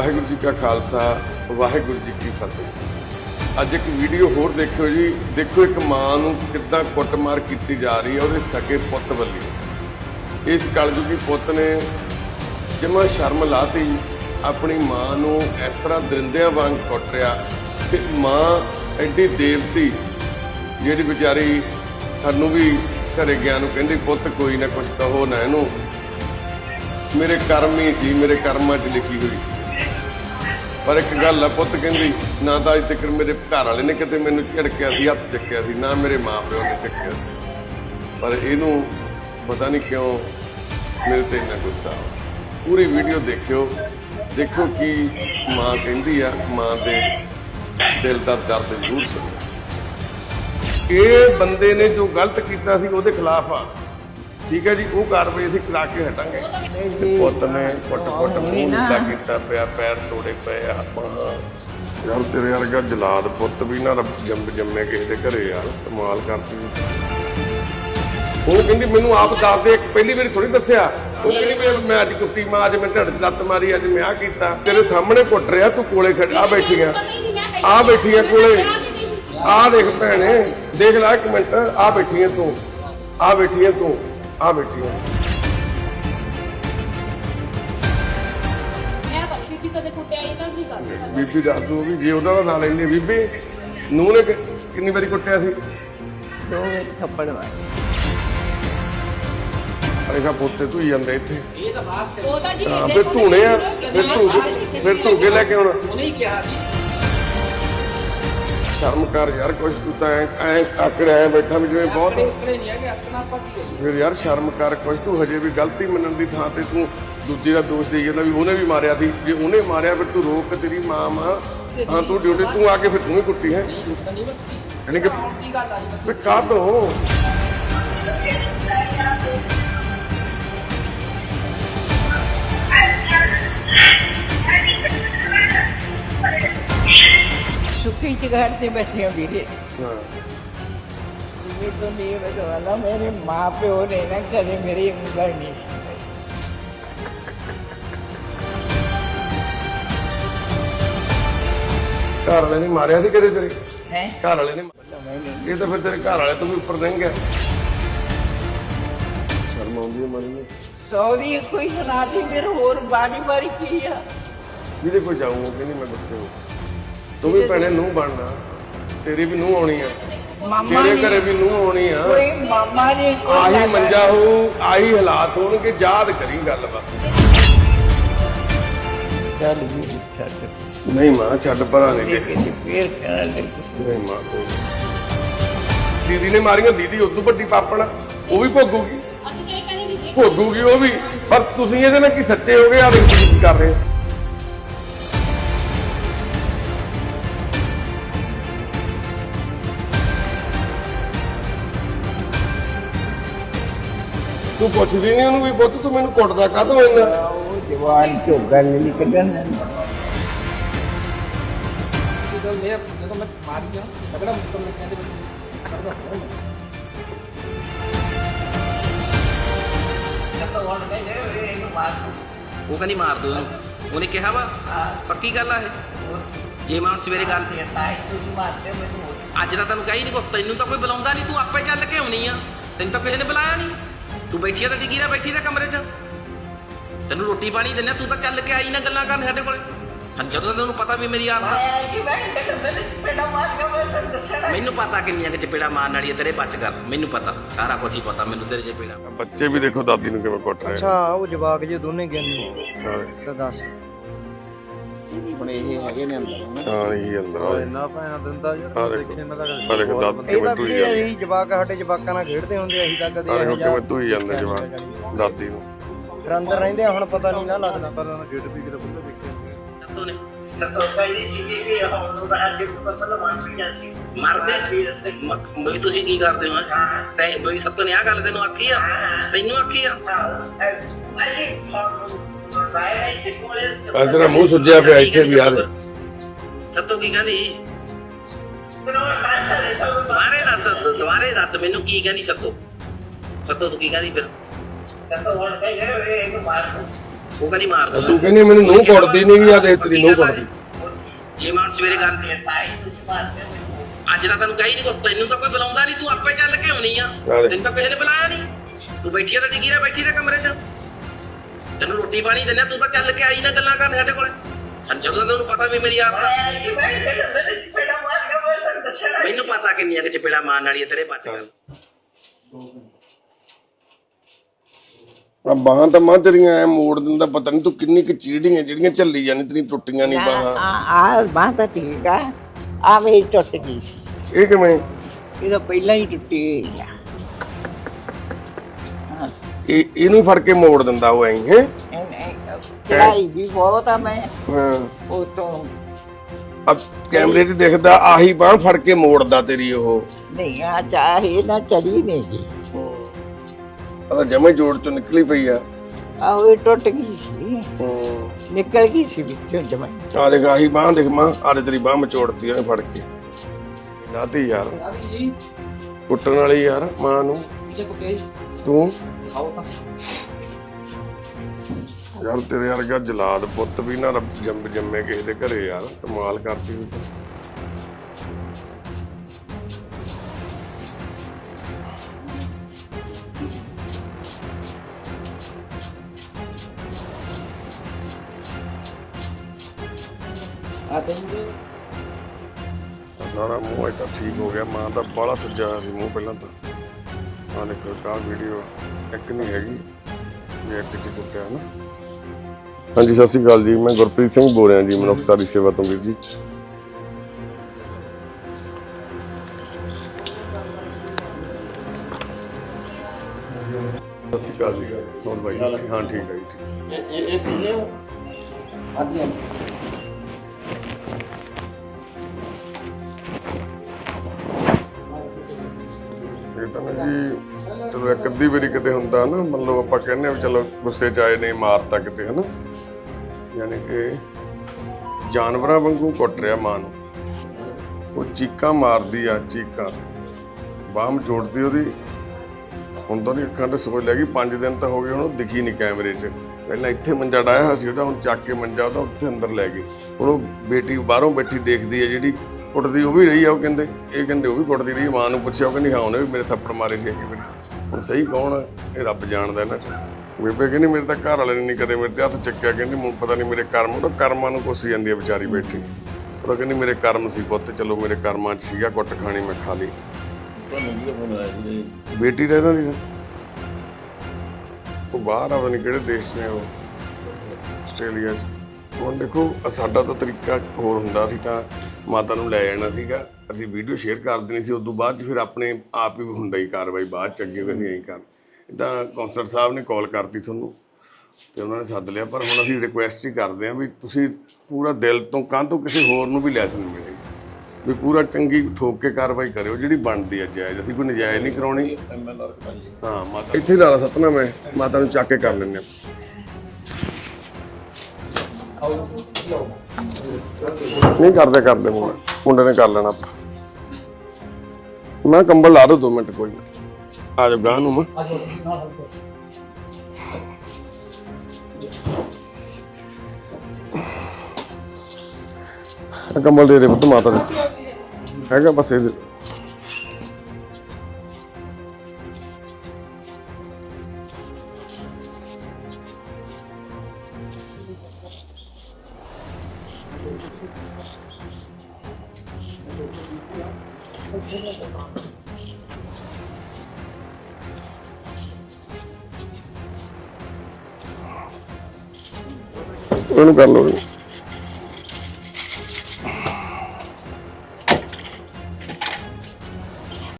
ਵਾਹਿਗੁਰੂ ਜੀ ਕਾ ਖਾਲਸਾ, ਵਾਹਿਗੁਰੂ ਜੀ ਕੀ ਫਤਿਹ। ਅੱਜ ਇੱਕ ਵੀਡੀਓ ਹੋਰ ਦੇਖਿਓ ਜੀ। ਦੇਖੋ ਇੱਕ ਮਾਂ ਨੂੰ ਕਿੱਦਾਂ ਕੁੱਟਮਾਰ ਕੀਤੀ ਜਾ ਰਹੀ ਹੈ, ਉਹਦੇ ਸਕੇ ਪੁੱਤ ਵੱਲੋਂ। ਇਸ ਕਲਯੁਗੀ ਪੁੱਤ ਨੇ ਜਮਾ ਸ਼ਰਮ ਲਾਤੀ। ਆਪਣੀ ਮਾਂ ਨੂੰ ਇਸ ਤਰ੍ਹਾਂ ਦਰਿੰਦਿਆਂ ਵਾਂਗ ਕੁੱਟ ਰਿਹਾ। ਤੇ ਮਾਂ ਐਡੀ ਦੇਵਤੀ, ਜਿਹੜੀ ਵਿਚਾਰੀ ਸਾਨੂੰ ਵੀ ਘਰੇ ਗਿਆ ਨੂੰ ਕਹਿੰਦੀ, ਪੁੱਤ, ਕੋਈ ਨਾ ਕੁਛ ਕਹੋ ਨਾ ਇਹਨੂੰ। ਮੇਰੇ ਕਰਮ ਹੀ ਸੀ, ਮੇਰੇ ਕਰਮਾਂ 'ਚ ਲਿਖੀ ਹੋਈ ਪਰ ਇੱਕ ਗੱਲ ਆ ਪੁੱਤ ਕਹਿੰਦੀ, ਨਾ ਤਾਂ ਅਜੇ ਤੱਕ ਮੇਰੇ ਘਰ ਵਾਲੇ ਨੇ ਕਿਤੇ ਮੈਨੂੰ ਝਿੜਕਿਆ ਸੀ, ਹੱਥ ਚੱਕਿਆ ਸੀ, ਨਾ ਮੇਰੇ ਮਾਪਿਓ ਨੇ ਚੱਕਿਆ ਸੀ। ਪਰ ਇਹਨੂੰ ਪਤਾ ਨਹੀਂ ਕਿਉਂ ਮੇਰੇ ਤੇ ਇੰਨਾ ਗੁੱਸਾ ਪੂਰੀ ਵੀਡੀਓ ਦੇਖਿਓ, ਦੇਖੋ ਕਿ ਮਾਂ ਕਹਿੰਦੀ ਆ, ਮਾਂ ਦੇ ਦਿਲ ਦਾ ਦਰਦ ਜ਼ਰੂਰ ਸੁਣੋ ਇਹ ਬੰਦੇ ਨੇ ਜੋ ਗਲਤ ਕੀਤਾ ਸੀ, ਉਹਦੇ ਖਿਲਾਫ ਆ। ਠੀਕ ਹੈ ਜੀ ਉਹ ਕਾਰਵਾਈ ਅਸੀਂ ਕਰਾ ਕੇ ਹਟਾਂਗੇ। ਤੇ ਪੁੱਤ ਨੇ ਕੁੱਟ ਕੁੱਟ ਮੂੰਹ ਨੀਲਾ ਕੀਤਾ ਪਿਆ ਪੈਰ ਤੋੜੇ ਪਏ ਆ ਆਪਾਂ। ਯਾਰ ਤੇਰੇ ਵਰਗਾ ਜਲਾਦ ਪੁੱਤ ਵੀ ਨਾ ਰੱਬ ਜੰਮ ਜੰਮੇ ਕਿਸੇ ਦੇ ਘਰੇ ਯਾਰ ਕਮਾਲ ਕਰਦੀ ਉਹ ਕਹਿੰਦੀ ਮੈਨੂੰ ਆਪ ਦੱਸ ਦੇ ਇੱਕ ਪਹਿਲੀ ਵਾਰੀ ਥੋੜੀ ਦੱਸਿਆ। ਉਹ ਕਹਿੰਦੀ ਵੀ ਮੈਂ ਅੱਜ ਕੁੱਟੀ ਮਾਂ ਅੱਜ ਮੈਂ ਢੱਡ 'ਚ ਲੱਤ ਮਾਰੀ ਅੱਜ ਮੈਂ ਆ ਕੀਤਾ। ਤੇਰੇ ਸਾਹਮਣੇ ਕੁੱਟ ਰਿਹਾ ਤੂੰ ਕੋਲੇ ਖੜ ਆ। ਬੈਠੀਆਂ ਆ ਬੈਠੀਆਂ ਕੋਲੇ। ਆ ਦੇਖ ਭੈਣੇ ਦੇਖ ਲੈ ਇੱਕ ਮਿੰਟ ਆ ਬੈਠੀਆਂ ਤੂੰ ਆ ਬੈਠੀਆਂ ਤੂੰ। ਆ ਬੈਠੀਆਂ ਮੈਂ ਤਾਂ ਬੀਬੀ ਕਦੇ ਕੁੱਟਿਆ ਇਹ ਤਾਂ ਕੀ ਕਰਦਾ। ਬੀਬੀ ਦੱਸ ਦੂ ਵੀ ਜੇ ਉਹਨਾਂ ਦਾ ਨਾਂ ਲੈਂਦੇ ਬੀਬੀ ਨੂੰ ਨੇ ਕਿ- ਕਿੰਨੀ ਵਾਰੀ ਕੁੱਟਿਆ ਸੀ? ਦੋ ਥੱਪੜ ਮਾਰੇ। ਪੁੱਤੇ ਤੂੰ ਹੀ ਜਾਂਦੇ ਇੱਥੇ। ਉਹ ਤਾਂ ਜੀ ਹਾਂ। ਫਿਰ ਧੂਣੇ ਆ ਨਹੀਂ ਫਿਰ ਧੂ ਫਿਰ ਧੂ ਕੇ ਲੈ ਕੇ ਆਉਣਾ। ਉਹਨੇ ਹੀ ਕਿਹਾ ਸੀ। ਸ਼ਰਮ ਕਰ ਯਾਰ ਕੁਛ ਤੂੰ ਤਾਂ ਐ ਆਕੜ ਐ ਬੈਠਾ ਵੀ ਜਿਵੇਂ ਬਹੁਤ ਫਿਰ ਯਾਰ ਸ਼ਰਮ ਕਰ ਕੁਛ ਤੂੰ ਹਜੇ ਵੀ ਗਲਤੀ ਮੰਨਣ ਦੀ ਥਾਂ ਤੇ ਤੂੰ ਦੂਜੇ ਦਾ ਦੋਸ਼ ਦੇਈ ਜਾਂਦਾ ਵੀ ਉਹਨੇ ਵੀ ਮਾਰਿਆ ਸੀ। ਜੇ ਉਹਨੇ ਮਾਰਿਆ ਫਿਰ ਤੂੰ ਰੋਕ ਤੇਰੀ ਮਾਂ ਮਾਂ ਹਾਂ ਤੂੰ ਡਿਊਟੀ ਤੂੰ ਆ ਕੇ ਫਿਰ ਤੂੰ ਹੀ ਕੁੱਟੀ ਹੈ। ਯਾਨੀ ਕਿ ਵੀ ਕਾਹ ਤੋਂ? ਸੁੱਖੀ ਚਗੜ ਤੇ ਬੈਠੇ ਹੋ ਵੀਰੇ ਹਾਂ। ਮੈਨੂੰ ਨਹੀਂ ਬਦਵਾਲਾ ਮੇਰੇ ਮਾਂ ਪਿਓ ਨੇ ਨਾ ਕਦੇ ਮੇਰੀ ਉਂਗਲ ਨਹੀਂ ਸੀ। ਘਰ ਵਾਲੇ ਨੇ ਮਾਰਿਆ ਸੀ ਕਦੇ ਤੇਰੇ? ਹੈ? ਘਰ ਵਾਲੇ ਨੇ ਇਹ ਤਾਂ ਫਿਰ ਤੇਰੇ ਘਰ ਵਾਲੇ ਤੋਂ ਵੀ ਉੱਪਰ ਨਹੀਂ ਗਿਆ ਸ਼ਰਮ ਆਉਂਦੀ ਹੈ ਮਾਰੀ ਨੂੰ ਸੌਰੀ ਕੋਈ ਸੁਣਾਤੀ ਫਿਰ ਹੋਰ ਬਾਰੀ ਬਾਰੀ ਕੀ ਆ? ਜਿਹਦੇ ਕੋਈ ਜਾਊਂਗਾ ਕਹਿੰਦੀ ਮੈਂ ਗੁੱਸੇ ਹੋ ਤੂੰ ਵੀ ਭੈਣੇ ਨੂੰ ਬਣਨਾ। ਤੇਰੀ ਵੀ ਨੂੰ ਆਉਣੀ ਆ। ਮਾਮਾ ਤੇਰੇ ਘਰੇ ਵੀ ਨੂੰ ਆਉਣੀ ਆ। ਕੋਈ ਮਾਮਾ ਨੇ ਕੋਈ ਆਹੀ ਮੰਜਾ ਹੋ ਆਹੀ ਹਾਲਾਤ ਹੋਣਗੇ ਯਾਦ ਕਰੀ ਗੱਲ ਬਸ। ਚੱਲ ਵੀ ਛੱਡ। ਨਹੀਂ ਮਾਂ ਛੱਡ ਪਰਾਂ ਨਹੀਂ ਦੇਖ ਫੇਰ ਕਹਿਣ ਲੱਗੀ। ਨਹੀਂ ਮਾਂ ਕੋਈ ਦੀਦੀ ਨੇ ਮਾਰੀਆਂ ਦੀਦੀ ਉਦੋਂ ਵੱਡੀ ਪਾਪਣ ਉਹ ਵੀ ਭੋਗੂਗੀ। ਅਸੀਂ ਕਿਹ ਕਹਿੰਦੇ ਵੀ ਜੇ ਭੋਗੂਗੀ ਉਹ ਵੀ। ਪਰ ਤੁਸੀਂ ਇਹਦੇ ਨਾਲ ਕੀ ਸੱਚੇ ਹੋ ਗਏ ਆ ਦੇਖੋ ਤੁਸੀਂ ਕੀ ਕਰ ਰਹੇ ਹੋ? ਤੂੰ ਪੁੱਛਦੀ ਨਹੀਂ ਉਹਨੂੰ ਵੀ ਪੁੱਤ ਤੂੰ ਮੈਨੂੰ ਕੁੱਟਦਾ ਕਾਹਤੋਂ ਇੰਨਾ? ਉਹ ਜਵਾਨ ਚੋਂ ਗੱਲ ਨਹੀਂ ਕੱਢਣ ਜਦੋਂ ਮੈਂ ਜਦੋਂ ਮੈਂ ਮਾਰੀ ਗਿਆ ਤਗੜਾ ਮੁੱਕਰ ਮੈਂ ਕਹਿੰਦੇ ਉਹ ਕਹਿੰਦੀ ਮਾਰ ਦੋ ਉਹਨੂੰ ਉਹਨੇ ਕਿਹਾ ਵਾ ਪੱਕੀ ਗੱਲ ਆ ਇਹ। ਜੇ ਮੈਂ ਹੁਣ ਸਵੇਰੇ ਗੱਲ ਅੱਜ ਤਾਂ ਤੈਨੂੰ ਕਹੀ ਨਹੀਂ ਕੁਛ ਤੈਨੂੰ ਤਾਂ ਕੋਈ ਬੁਲਾਉਂਦਾ ਨਹੀਂ ਤੂੰ ਆਪੇ ਚੱਲ ਕੇ ਆਉਣੀ ਆ। ਤੈਨੂੰ ਤਾਂ ਕਿਸੇ ਨੇ ਬੁਲਾਇਆ ਨਹੀਂ ਤੂੰ ਬੈਠੀ ਆ ਤਾਂ ਡਿੱਗੀ ਨਾ ਬੈਠੀ ਨਾ ਕਮਰੇ 'ਚ। ਤੈਨੂੰ ਰੋਟੀ ਪਾਣੀ ਆ, ਤੂੰ ਤਾਂ ਚੱਲ ਕੇ ਆਈ ਨਾ ਗੱਲਾਂ ਕਰਨ ਸਾਡੇ ਕੋਲੇ। ਹਾਂ ਜਦੋਂ ਤੈਨੂੰ ਪਤਾ ਵੀ ਮੇਰੀ ਆਦਤ ਆ ਮੈਨੂੰ ਪਤਾ ਕਿੰਨੀਆਂ ਕਿ ਚਪੇੜਾ ਮਾਰਨ ਵਾਲੀ ਆ ਤੇਰੇ ਬੱਚ ਗੱਲ। ਮੈਨੂੰ ਪਤਾ ਸਾਰਾ ਕੁਝ ਹੀ ਪਤਾ ਮੈਨੂੰ ਤੇਰੇ ਚਪੇੜਾ ਬੱਚੇ ਵੀ ਦੇਖੋ ਦਾਦੀ ਨੂੰ ਕਿਵੇਂ ਕੁੱਟ ਰਹੇ ਅੱਛਾ ਉਹ ਜਵਾਕ ਜੇ ਦੋਨੇ ਗਿਆਨੀ ਹਾਂ। ਤਾਂ ਦੱਸ। ਹੁਣ ਇਹ ਹੈਗੇ ਨੇ ਅੰਦਰ ਹਨਾ? ਹਾਂ ਇਹ ਅੰਦਰ ਆ। ਇੰਨਾ ਭੈਣਾ ਦਿੰਦਾ ਆਹ ਯਾਰ ਦੇਖੋ। ਦੇਖੇ ਨਾ ਤਾਂ ਆਹ ਦੇਖੋ ਇਹ ਕਿਵੇਂ ਤੂੰ ਹੀ ਵੀ ਜਾਂਦੀ। ਇਹੀ ਜਵਾਕ ਸਾਡੇ ਜਵਾਕਾਂ ਨਾਲ ਖੇਡਦੇ ਹੁੰਦੇ ਅਸੀਂ ਤਾਂ ਕਦੇ ਆ ਦੇਖੋ ਇਹੋ ਜਿਹਾ ਕਿਵੇਂ ਹੀ ਜਾਂਦੇ ਜਵਾਨ ਦਾਦੀ ਨੂੰ। ਫਿਰ ਅੰਦਰ ਰਹਿੰਦੇ ਆ, ਹੁਣ ਪਤਾ ਨਹੀਂ ਨਾ ਲੱਗਦਾ। ਪਰ ਉਹਨਾਂ ਖੇਡ ਵੀ ਕਿਤੇ ਬੁੱਢੇ ਦੇਖੇ ਤੂੰ ਨੇ ਮਰਦੇ ਮਰਦੇ ਮ- ਵੀ ਤੁਸੀਂ ਕੀ ਕਰਦੇ ਹੋ? ਤੈ ਬਈ ਸਭ ਤੋਂ ਨੇ ਆ ਗੱਲ ਤੈਨੂੰ ਆਖੀ ਆ? ਤੈਨੂੰ ਆਖੀ ਆ? ਆ ਤੇਰਾ ਮੂੰਹ ਸੁੱਜਿਆ ਪਿਆ ਇੱਥੇ ਵੀ ਯਾਰ। ਸੱਤੋ ਕੀ ਕਹਿੰਦੀ? ਦੁਬਾਰੇ ਦੱਸ ਦੁਬਾਰੇ ਦੱਸ ਮੈਨੂੰ ਕੀ ਕਹਿੰਦੀ ਸੱਤੋ? ਸੱਤੋ ਤੂੰ ਕੀ ਕਹਿੰਦੀ ਫਿਰ? ਉਹ ਕਹਿੰਦੀ ਮਾਰ ਦੋ ਤੂੰ ਕਹਿੰਦੀ ਮੈਨੂੰ ਨੂੰਹ ਕੁੱਟਦੀ ਨਹੀਂ ਗਿਆ ਤੇ ਤੇਰੀ ਨੂੰਹ ਕੁੱਟਦੀ ਜੇ ਮੈਂ ਹੁਣ ਸਵੇਰੇ ਗੱਲ ਅੱਜ ਤਾਂ ਤੈਨੂੰ ਕਹੀ ਨਹੀਂ ਕੁਛ ਤੈਨੂੰ ਤਾਂ ਕੋਈ ਬੁਲਾਉਂਦਾ ਨਹੀਂ ਤੂੰ ਆਪੇ ਚੱਲ ਕੇ ਆਉਣੀ ਆ। ਤੈਨੂੰ ਤਾਂ ਕਿਸੇ ਨੇ ਬੁਲਾਇਆ ਨਹੀਂ ਤੂੰ ਬੈਠੀ ਆ ਤਾਂ ਡਿੱਗੀ ਰਹਿ ਬੈਠੀ ਰਹਿ ਕਮਰੇ 'ਚ। ਤੈਨੂੰ ਰੋਟੀ ਪਾਣੀ ਦਿੰਦੇ ਤੂੰ ਤਾਂ ਚੱਲ ਕੇ ਆਈ ਨਾ ਗੱਲਾਂ ਕਰਨ ਸਾਡੇ ਕੋਲੇ। ਹਾਂ ਜਦੋਂ ਤੈਨੂੰ ਪਤਾ ਵੀ ਮੇਰੀ ਆਦਤ ਆ ਮੈਨੂੰ ਪਤਾ ਕਿੰਨੀਆਂ ਕਿ ਚਪੇੜਾ ਮਾਰਨ ਵਾਲੀ ਹੈ ਤੇਰੇ ਬਚ ਗੱਲ ਆ ਬਾਹਾਂ ਤਾਂ ਮਾਂ ਤੇਰੀਆਂ ਐ ਮੋੜ ਦਿੰਦਾ ਪਤਾ ਨਹੀਂ ਤੂੰ ਕਿੰਨੀ ਕੁ ਚੀੜੀਆਂ ਜਿਹੜੀਆਂ ਝੱਲੀ ਜਾਂਦੀ ਤੇਰੀ ਟੁੱਟੀਆਂ ਨਹੀਂ ਬਾਹਾਂ। ਆ ਆ ਬਾਂਹ ਤਾਂ ਠੀਕ ਆ ਆ ਮੇਰੀ ਟੁੱਟ ਗਈ ਸੀ। ਇਹ ਕਿਵੇਂ? ਇਹ ਤਾਂ ਪਹਿਲਾਂ ਹੀ ਟੁੱਟੀ ਹੋਈ ਆ। ਇਹ ਇਹਨੂੰ ਫੜ ਕੇ ਮੋੜ ਦਿੰਦਾ ਉਹ ਐਂ ਹੈ? ਚੜਾਈ ਵੀ ਬਹੁਤ ਆ ਮੈਂ। ਹਾਂ। ਉਹ ਤੋਂ ਅਬ ਕੈਮਰੇ 'ਚ ਦਿਖਦਾ ਆਹੀ ਬਾਹ ਫੜ ਕੇ ਮੋੜਦਾ ਤੇਰੀ ਉਹ। ਨਹੀਂ ਆ ਚਾਹੇ ਨਾ ਚੜੀ ਨਹੀਂ ਜੀ ਉਹਦਾ ਜਮੇ ਜੋੜ ਚੋਂ ਨਿਕਲੀ ਪਈ ਆ। ਆ ਉਹ ਟੁੱਟ ਗਈ ਸੀ। ਨਿਕਲ ਗਈ ਸੀ ਵਿੱਚੋਂ ਜਮਾਈ ਆ ਦੇਖ ਆਹੀ ਬਾਹ ਦੇਖ ਮਾਂ ਆਰੇ ਤੇਰੀ ਬਾਹ ਮਚੋੜਤੀ ਉਹਨੇ ਫੜ ਕੇ। ਲਾਤੀ ਯਾਰ। ਕੁੱਟਣ ਵਾਲੀ ਯਾਰ ਮਾਂ ਨੂੰ। ਤੂੰ ਆਓ ਤਾਂ। ਯਾਰ ਤੇਰੇ ਵਰਗਾ ਜਲਾਦ ਪੁੱਤ ਵੀ ਨਾ ਰੱਬ ਜੰਮ ਜੰਮੇ ਕਿਸੇ ਦੇ ਘਰੇ ਯਾਰ ਕਮਾਲ ਕਰਦੀ ਤੂੰ। ਤਾਂ। ਆ ਤੈਨੂੰ ਸਾਰਾ ਮੂੰਹ ਇਹ ਤਾਂ ਠੀਕ ਹੋ ਗਿਆ ਮਾਂ ਤਾਂ ਬਾਹਲਾ ਸੱਜਾ ਹੋਇਆ ਸੀ ਮੂੰਹ ਪਹਿਲਾਂ ਤਾਂ। ਆ ਦੇਖੋ ਕਾ ਵੀਡੀਓ ਇੱਕ ਨਹੀਂ ਹੈਗੀ। ਇੱਕ ਚ ਕੁੱਟਿਆ ਨਾ। ਹਾਂਜੀ ਸਤਿ ਸ਼੍ਰੀ ਅਕਾਲ ਜੀ। ਮੈਂ ਗੁਰਪ੍ਰੀਤ ਸਿੰਘ ਬੋਲ ਰਿਹਾ ਜੀ ਮਨੁੱਖਤਾ ਦੀ ਸੇਵਾ ਤੋਂ ਵੀਰ ਜੀ। ਸਤਿ ਸ਼੍ਰੀ ਅਕਾਲ ਜੀ। ਹੋਰ ਬਾਈ ਹਾਂ? ਠੀਕ ਹੈ ਜੀ ਠੀਕ। ਇਹ ਇਹ ਆਦੀ ਵਾਰੀ ਕਿਤੇ ਹੁੰਦਾ ਨਾ ਮੰਨ ਆਪਾਂ ਕਹਿੰਦੇ ਆ ਵੀ ਚਲੋ ਗੁੱਸੇ 'ਚ ਆਏ ਨੇ ਮਾਰਤਾ ਕਿਤੇ, ਹਨਾ? ਯਾਨੀ ਕਿ ਜਾਨਵਰਾਂ ਵਾਂਗੂ ਕੁੱਟ ਰਿਹਾ ਮਾਂ ਨੂੰ। ਉਹ ਚੀਕਾਂ ਮਾਰਦੀ ਆ, ਚੀਕਾਂ। ਬਾਹਮ ਚੋੜਦੀ ਉਹਦੀ। ਹੁਣ ਤਾਂ ਉਹਦੀ ਅੱਖਾਂ ਤੇ ਸੋਚ ਲੱਗੀ 5 ਦਿਨ ਤਾਂ ਹੋ ਗਏ, ਹੁਣ ਉਹ ਦਿਖੀ ਨਹੀਂ ਕੈਮਰੇ 'ਚ। ਪਹਿਲਾਂ ਇੱਥੇ ਮੰਜਾ ਡਾਇਆ ਹੋਇਆ ਸੀ, ਉਹਦਾ ਹੁਣ ਚੱਕ ਕੇ ਮੰਜਾ ਉਹਦਾ ਉੱਥੇ ਅੰਦਰ ਲੈ ਗਏ ਹੁਣ ਉਹ ਬੇਟੀ ਬਾਹਰੋਂ ਬੈਠੀ ਦੇਖਦੀ ਹੈ ਜਿਹੜੀ ਕੁੱਟਦੀ ਉਹ ਵੀ ਰਹੀ ਆ, ਉਹ ਕਹਿੰਦੇ, ਇਹ ਕਹਿੰਦੇ ਉਹ ਵੀ ਕੁੱਟਦੀ ਰਹੀ ਮਾਂ ਨੂੰ ਪੁੱਛਿਆ, ਉਹ ਕਹਿੰਦੀ, ਹਾਂ, ਉਹਨੇ ਵੀ ਮੇਰੇ ਥੱਪੜ ਮਾਰੇ ਸੀ ਇੱਕ ਵਾਰੀ ਹੁਣ ਸਹੀ ਕੌਣ ਹੈ? ਇਹ ਰੱਬ ਜਾਣਦਾ ਇਹਨਾਂ ਚ। ਬੇਬੇ ਕਹਿੰਦੀ ਮੇਰੇ ਤਾਂ ਘਰ ਵਾਲੇ ਨੇ ਨਹੀਂ ਕਦੇ ਮੇਰੇ ਤੇ ਹੱਥ ਚੱਕਿਆ। ਕਹਿੰਦੀ ਮੈਨੂੰ ਪਤਾ ਨਹੀਂ ਮੇਰੇ ਕਰਮ ਉਹ ਕਰਮਾਂ ਨੂੰ ਕੋਸੀ ਜਾਂਦੀ ਹੈ ਵਿਚਾਰੀ ਬੈਠੀ। ਉਹ ਕਹਿੰਦੀ ਮੇਰੇ ਕਰਮ ਸੀ ਪੁੱਤ ਚਲੋ ਮੇਰੇ ਕਰਮਾਂ 'ਚ ਸੀਗਾ ਕੁੱਟ ਖਾਣੀ ਮੈਂ ਖਾ ਲਈ। ਬੇਟੀ ਦਾ ਇਹਨਾਂ ਦੀ ਉਹ ਬਾਹਰ ਆ ਪਤਾ ਨਹੀਂ ਕਿਹੜੇ ਦੇਸ਼ ਨੇ ਉਹ। ਆਸਟ੍ਰੇਲੀਆ 'ਚ। ਹੁਣ ਦੇਖੋ ਸਾਡਾ ਤਾਂ ਤਰੀਕਾ ਹੋਰ ਹੁੰਦਾ ਸੀ ਤਾਂ ਮਾਤਾ ਨੂੰ ਲੈ ਜਾਣਾ ਸੀਗਾ। ਅਸੀਂ ਵੀਡੀਓ ਸ਼ੇਅਰ ਕਰ ਦੇਣੀ ਸੀ ਉਸ ਤੋਂ ਬਾਅਦ 'ਚ ਫਿਰ ਆਪਣੇ ਆਪ ਹੀ ਹੁੰਦਾ ਹੀ ਕਾਰਵਾਈ ਬਾਅਦ ਚ ਅੱਗੇ ਵੀ ਅਸੀਂ ਐਂ ਕਰ ਇਦਾਂ ਕੌਂਸਲਰ ਸਾਹਿਬ ਨੇ ਕਾਲ ਕਰਤੀ ਤੁਹਾਨੂੰ ਤੇ ਉਹਨਾਂ ਨੇ ਸੱਦ ਲਿਆ ਪਰ ਹੁਣ ਅਸੀਂ ਰਿਕੁਐਸਟ ਹੀ ਕਰਦੇ ਹਾਂ ਵੀ ਤੁਸੀਂ ਪੂਰਾ ਦਿਲ ਤੋਂ ਕਾਂ ਤੋਂ ਕਿਸੇ ਹੋਰ ਨੂੰ ਵੀ ਲੈਸਨ ਮਿਲੇ। ਵੀ ਪੂਰਾ ਚੰਗੀ ਠੋਕ ਕੇ ਕਾਰਵਾਈ ਕਰਿਓ ਜਿਹੜੀ ਬਣਦੀ ਹੈ ਜਾਇਜ਼। ਅਸੀਂ ਕੋਈ ਨਜਾਇਜ਼ ਨਹੀਂ ਕਰਾਉਣੀ। ਹਾਂ ਮਾਤਾ ਇੱਥੇ ਲਾ ਲਾ ਸਤਨਾ ਮੈਂ ਮਾਤਾ ਨੂੰ ਚੱਕ ਕੇ ਕਰ ਲੈਂਦੇ ਹਾਂ। ਨਹੀਂ ਕਰਦੇ ਕਰਦੇ ਮੁੰਡਾ। ਮੁੰਡੇ ਨੇ ਕਰ ਲੈਣਾ ਆਪਾਂ। ਮੈਂ ਕੰਬਲ ਲਾ ਦੋ ਦੋ ਮਿੰਟ, ਕੋਈ ਨਾ। ਆ ਜਾ ਗਾਂ ਨੂੰ ਮੈਂ। ਕੰਬਲ ਦੇ ਦੇ ਪੁੱਤ ਮਾਤਾ ਦੇ। ਹੈਗਾ ਬਸ ਇਹ ਉਹਨੂੰ ਕਰ ਲਓ ਜੀ।